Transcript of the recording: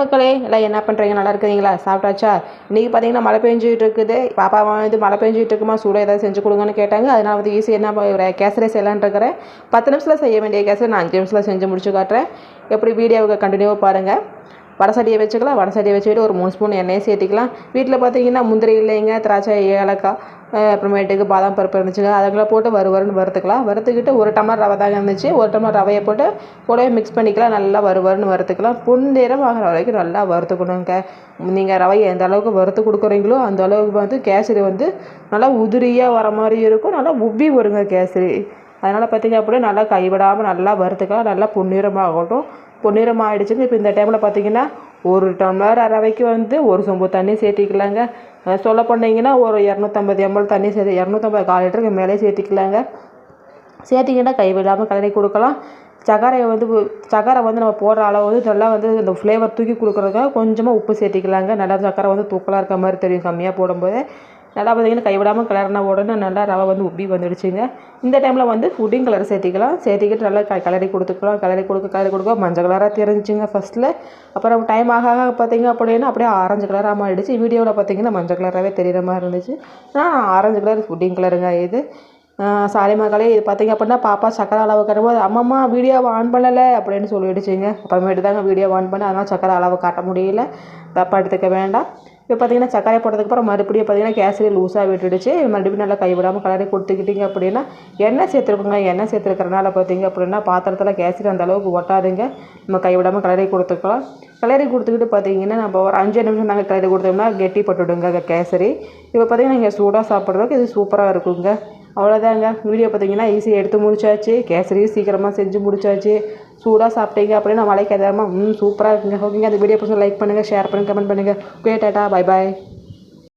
மக்களே எல்லாம் என்ன பண்ணுறீங்க நல்லா இருக்கிறீங்களா? சாப்பிட்டாச்சா? இன்றைக்கி பார்த்தீங்கன்னா மழை பெஞ்சிட்டு இருக்குது. பாப்பா வந்து மழை பெஞ்சிட்டு இருக்குமா? சூடாக ஏதாவது செஞ்சு கொடுங்கன்னு கேட்டாங்க. அதனால் வந்து ஈஸி என்ன கேசரே கேசரி இருக்கிறேன். பத்து நிமிஷத்தில் செய்ய வேண்டிய கேசரி நான் அஞ்சு நிமிஷத்தில் செஞ்சு முடிச்சு காட்டுறேன். எப்படி வீடியோவுக்கு கண்டினியூவாக பாருங்கள் வடசட்டியை வச்சுக்கலாம் வடசட்டியை வச்சுக்கிட்டு ஒரு மூணு ஸ்பூன் எண்ணெயை சேர்த்திக்கலாம். வீட்டில் பார்த்தீங்கன்னா முந்திரி இல்லைங்க திராட்சை ஏலக்காய் அப்புறமேட்டுக்கு பாதாம் பருப்பு இருந்துச்சுங்க. அதுங்களை போட்டு வறு வறுன்னு வறுத்துக்கலாம். வறுத்துக்கிட்டு ஒரு டம்ளர் ரவை தாங்க இருந்துச்சு. ஒரு டம்ளர் ரவையை போட்டு கூடவே மிக்ஸ் பண்ணிக்கலாம். நல்லா வறு வறுன்னு வறுத்துக்கலாம். பொன்னிறம் ஆகிற வரைக்கும் நல்லா வறுத்துக்கணுங்க. நீங்கள் ரவையை எந்த அளவுக்கு வறுத்து கொடுக்குறீங்களோ அந்த அளவுக்கு வந்து கேசரி வந்து நல்லா உதிரியாக வர மாதிரி இருக்கும். நல்லா உப்பி வருங்க கேசரி. அதனால் பார்த்தீங்க அப்படின்னா நல்லா கைவிடாமல் நல்லா வறுத்துக்கலாம். நல்லா பொன்னிறமாகட்டும் பொன்னிறம் ஆகிடுச்சுங்க இப்போ இந்த டைமில் பார்த்தீங்கன்னா ஒரு டம்ளர் ரவைக்கு வந்து ஒரு சொம்பு தண்ணி சேர்த்திக்கலாங்க. சொல்ல போனீங்கன்னா ஒரு இரநூத்தம்பது எம்எல் தண்ணி சேர்த்து இரநூத்தம்பது கால் லிட்டருக்கு மேலே சேர்த்திக்கலாங்க. சேர்த்திங்கன்னா கைவிடாமல் கலரி கொடுக்கலாம். சக்கரையை வந்து சக்கரை வந்து நம்ம போடுற அளவு வந்து நல்லா வந்து இந்த ஃப்ளேவர் தூக்கி கொடுக்குறதுக்காக கொஞ்சமாக உப்பு சேர்த்திக்கலாங்க. நல்லா சக்கரை வந்து தூக்கலாக இருக்க மாதிரி தெரியும். கம்மியாக போடும்போது. நல்லா பார்த்தீங்கன்னா கைவிடாமல் கிளறின உடனே நல்லா ரவை வந்து உப்பி வந்துடுச்சுங்க. இந்த டைமில் வந்து ஃபுட்டிங் கலர் சேர்த்திக்கலாம். சேர்த்திக்கிட்டு நல்லா க கலரி கொடுத்துக்கலாம். கலரி கொடுக்க கலரி கொடுக்க மஞ்சள் கலராக தெரிஞ்சுங்க ஃபஸ்ட்டில் அப்புறம் டைம் ஆக ஆக பார்த்தீங்க அப்படின்னா அப்படியே ஆரஞ்சு கலராக மாறிடுச்சு. வீடியோவில் பார்த்திங்கன்னா மஞ்சள் கலராகவே தெரிகிற மாதிரி இருந்துச்சு. ஆனால் ஆரஞ்சு கலர் ஃபுட்டிங் கலருங்க இது. சாரி மகளே இது பார்த்தீங்க அப்படின்னா பாப்பா சக்கரை அளவு கட்டும்போது அம்மம்மா வீடியோவை ஆன் பண்ணலை அப்படின்னு சொல்லிடுச்சுங்க. அப்புறமேட்டு தாங்க வீடியோ ஆன் பண்ண அதனால் சக்கரை அளவு காட்ட முடியல. தப்பாக எடுத்துக்க வேண்டாம். இப்போ பார்த்தீங்கன்னா சர்க்கரை போட்டதுக்கப்புறம் மறுபடியும் பார்த்தீங்கன்னா கேசரி லூஸாக விட்டுடுச்சு. மறுபடியும் நல்லா கைவிடாமல் கலரி கொடுத்துக்கிட்டீங்க அப்படின்னா எண்ணெய் சேர்த்துருக்குங்க. எண்ணெய் சேர்த்துருக்கறனால பார்த்தீங்க அப்படின்னா பாத்திரத்தில் கேசரி அந்த அளவுக்கு ஒட்டாதுங்க. நம்ம கைவிடாமல் கலரி கொடுத்துக்கலாம். கலரி கொடுத்துக்கிட்டு பார்த்தீங்கன்னா நம்ம ஒரு அஞ்சு நிமிஷம் நாங்கள் கலரி கொடுத்தோம்னா கெட்டி பட்டுடுங்க கேசரி. இப்போ பார்த்தீங்கன்னா நீங்கள் சூடாக சாப்பிட்றதுக்கு இது சூப்பராக இருக்குங்க. அவ்வளோதாங்க வீடியோ பார்த்தீங்கன்னா ஈஸியாக எடுத்து முடிச்சாச்சு. கேசரியும் சீக்கிரமாக செஞ்சு முடிச்சாச்சு. சூடாக சாப்பிட்டீங்க அப்படின்னா மலைக்கு எதாமல் ம் சூப்பராக இருக்குங்க. ஓகேங்க. அந்த வீடியோ பசங்க லைக் பண்ணுங்கள் ஷேர் பண்ணுங்கள் கமெண்ட் பண்ணுங்கள் ஓகே டாட்டா பை பாய்